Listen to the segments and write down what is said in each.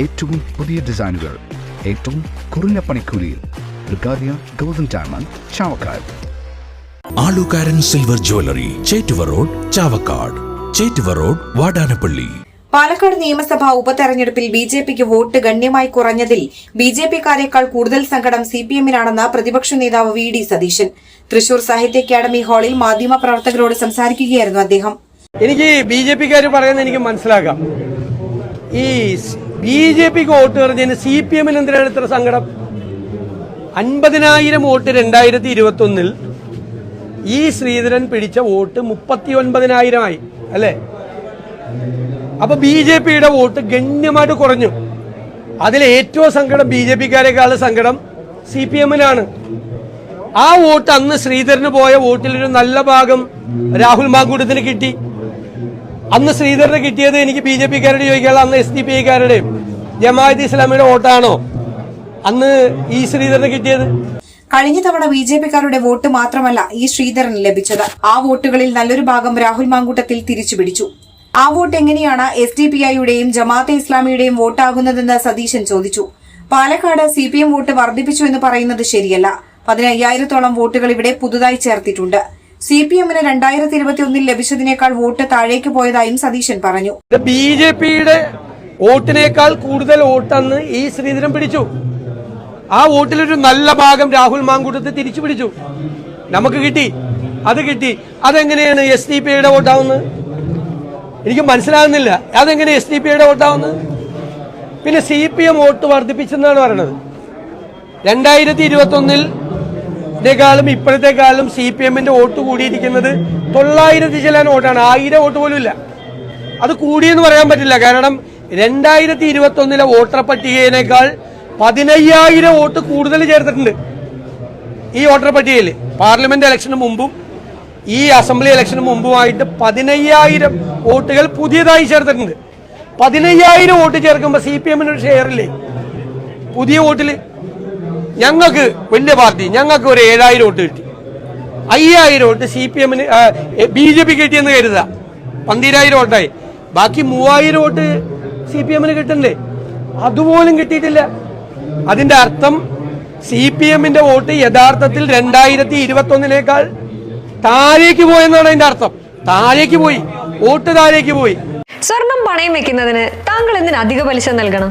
ഏറ്റവും പുതിയ ഡിസൈനുകൾ ഏറ്റവും കുറഞ്ഞ പണിക്കൂലിയിൽ. ബ്രിഗാദിയ golden diamond Chavakkad. ആലുകാരൻ silver jewellery Chettuva road Chavakkad. Chettuva road Vadanappally. Palakkad നിയമസഭാ ഉപതെരഞ്ഞെടുപ്പിൽ ബി ജെ പിക്ക് വോട്ട് ഗണ്യമായി കുറഞ്ഞതിൽ ബി ജെ പിക്കാരേക്കാൾ കൂടുതൽ സങ്കടം സി പി എമ്മിനാണെന്ന് പ്രതിപക്ഷ നേതാവ് വി ഡി സതീശൻ. തൃശൂർ സാഹിത്യ അക്കാദമി ഹാളിൽ മാധ്യമപ്രവർത്തകരോട് സംസാരിക്കുകയായിരുന്നു അദ്ദേഹം. എനിക്ക് ബി ജെ പിക്കാർ പറയുന്നത് എനിക്ക് മനസ്സിലാക്കാം. ഈ ബി ജെ പിക്ക് വോട്ട് പറഞ്ഞതിന് സി പി എമ്മിന് എന്തിനാണ് ഇത്ര സങ്കടം? അൻപതിനായിരം വോട്ട് രണ്ടായിരത്തി ഇരുപത്തി ഒന്നിൽ ഈ ശ്രീധരൻ പിടിച്ച വോട്ട് മുപ്പത്തി ഒൻപതിനായിരമായി അല്ലേ? അപ്പൊ ബി ജെ പിയുടെ വോട്ട് ഗണ്യമായിട്ട് കുറഞ്ഞു. അതിൽ ഏറ്റവും സങ്കടം ബി ജെ പിക്കാരെക്കാളും സങ്കടം സി പി എമ്മിനാണ് ആ വോട്ട് അന്ന് ശ്രീധരന് പോയ വോട്ടിലൊരു നല്ല ഭാഗം രാഹുൽ മാങ്കൂട്ടത്തിന് കിട്ടി. അന്ന് ശ്രീധരന് കിട്ടിയത് എനിക്ക് ബി ജെ പിക്കാരോട് ചോദിക്കാനുള്ള അന്ന് എസ് ഡി പി ഐക്കാരുടെയും ജമാഅത്ത് ഇസ്ലാമിയുടെ വോട്ടാണോ? അന്ന് ഈ ശ്രീധരന് കിട്ടിയത്? കഴിഞ്ഞ തവണ ബി ജെ പിക്കാരുടെ വോട്ട് മാത്രമല്ല ഈ ശ്രീധരൻ ലഭിച്ചത്. ആ വോട്ടുകളിൽ നല്ലൊരു ഭാഗം രാഹുൽ മാങ്കൂട്ടത്തിൽ തിരിച്ചു പിടിച്ചു ആ വോട്ട് എങ്ങനെയാണ് എസ് ഡി പി ഐയുടെയും ജമാഅത്തെ ഇസ്ലാമിയുടെയും വോട്ടാകുന്നതെന്ന് സതീശൻ ചോദിച്ചു. Palakkad C P M vote വർദ്ധിപ്പിച്ചു എന്ന് പറയുന്നത് ശരിയല്ല. പതിനയ്യായിരത്തോളം വോട്ടുകൾ ഇവിടെ പുതുതായി ചേർത്തിട്ടുണ്ട്. സി പി എമ്മിന് രണ്ടായിരത്തി ഇരുപത്തി ഒന്നിൽ ലഭിച്ചതിനേക്കാൾ വോട്ട് താഴേക്ക് പോയതായും സതീശൻ പറഞ്ഞു. ബി ജെ പിയുടെ വോട്ടിനേക്കാൾ കൂടുതൽ വോട്ടെന്ന് ഈ ശ്രീധരൻ പിടിച്ചു. ആ വോട്ടിലൊരു നല്ല ഭാഗം രാഹുൽ മാങ്കൂട്ടത്തെ തിരിച്ചു പിടിച്ചു. നമുക്ക് കിട്ടി. അത് കിട്ടി. അതെങ്ങനെയാണ് എസ് ഡി പി ഐയുടെ വോട്ടാവുന്നത്? എനിക്ക് മനസ്സിലാകുന്നില്ല. അതെങ്ങനെ എസ് ഡി പി ഐയുടെ വോട്ടാവുന്നത്? പിന്നെ സി പി എം വോട്ട് വർദ്ധിപ്പിച്ചെന്നാണ് പറയണത്. രണ്ടായിരത്തി ഇരുപത്തി ഒന്നിൽ ിനേക്കാളും ഇപ്പോഴത്തെക്കാളും സി പി എമ്മിന്റെ വോട്ട് കൂടിയിരിക്കുന്നത് തൊള്ളായിരത്തി ചെല്ലാൻ വോട്ടാണ്. ആയിരം വോട്ട് പോലും ഇല്ല. അത് കൂടിയെന്ന് പറയാൻ പറ്റില്ല. കാരണം രണ്ടായിരത്തി ഇരുപത്തി ഒന്നിലെ വോട്ടർ പട്ടികയിനേക്കാൾ പതിനയ്യായിരം വോട്ട് കൂടുതൽ ചേർത്തിട്ടുണ്ട് ഈ വോട്ടർ പട്ടികയിൽ. പാർലമെന്റ് ഇലക്ഷന് മുമ്പും ഈ അസംബ്ലി ഇലക്ഷന് മുമ്പുമായിട്ട് പതിനയ്യായിരം വോട്ടുകൾ പുതിയതായി ചേർത്തിട്ടുണ്ട്. പതിനയ്യായിരം വോട്ട് ചേർക്കുമ്പോൾ സി പി ഒരു ഷെയറില്ലേ പുതിയ വോട്ടിൽ ഞങ്ങൾക്ക് വലിയ പാർട്ടി ഞങ്ങൾക്ക് ഒരു ഏഴായിരം വോട്ട് കിട്ടി. അയ്യായിരം വോട്ട് സി പി എമ്മിന് ബി ജെ പി കിട്ടിയെന്ന് കരുതുക. പന്തിരായിരം വോട്ടായി. ബാക്കി മൂവായിരം വോട്ട് സി പി എമ്മിന് കിട്ടണ്ടേ അതുപോലും കിട്ടിയിട്ടില്ല. അതിന്റെ അർത്ഥം സി പി എമ്മിന്റെ വോട്ട് യഥാർത്ഥത്തിൽ രണ്ടായിരത്തി ഇരുപത്തി ഒന്നിനേക്കാൾ താഴേക്ക് പോയെന്നാണ് അതിന്റെ അർത്ഥം. താഴേക്ക് പോയി. വോട്ട് താഴേക്ക് പോയി. സ്വർണം പണയം വെക്കുന്നതിന് താങ്കൾ എന്തിന് അധിക പലിശ നൽകണം?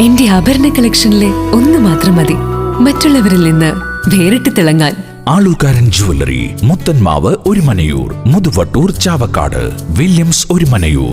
എന്റെ ആഭരണ കളക്ഷനിലെ ഒന്ന് മാത്രം മതി. മറ്റുള്ളവരിൽ നിന്ന് വേറിട്ട് തിളങ്ങാൻ. ആളുകാരൻ ജുവല്ലറി മുത്തൻമാവ് ഒരു മനയൂർ മുതുവട്ടൂർ ചാവക്കാട് വില്യംസ് ഒരു മനയൂർ.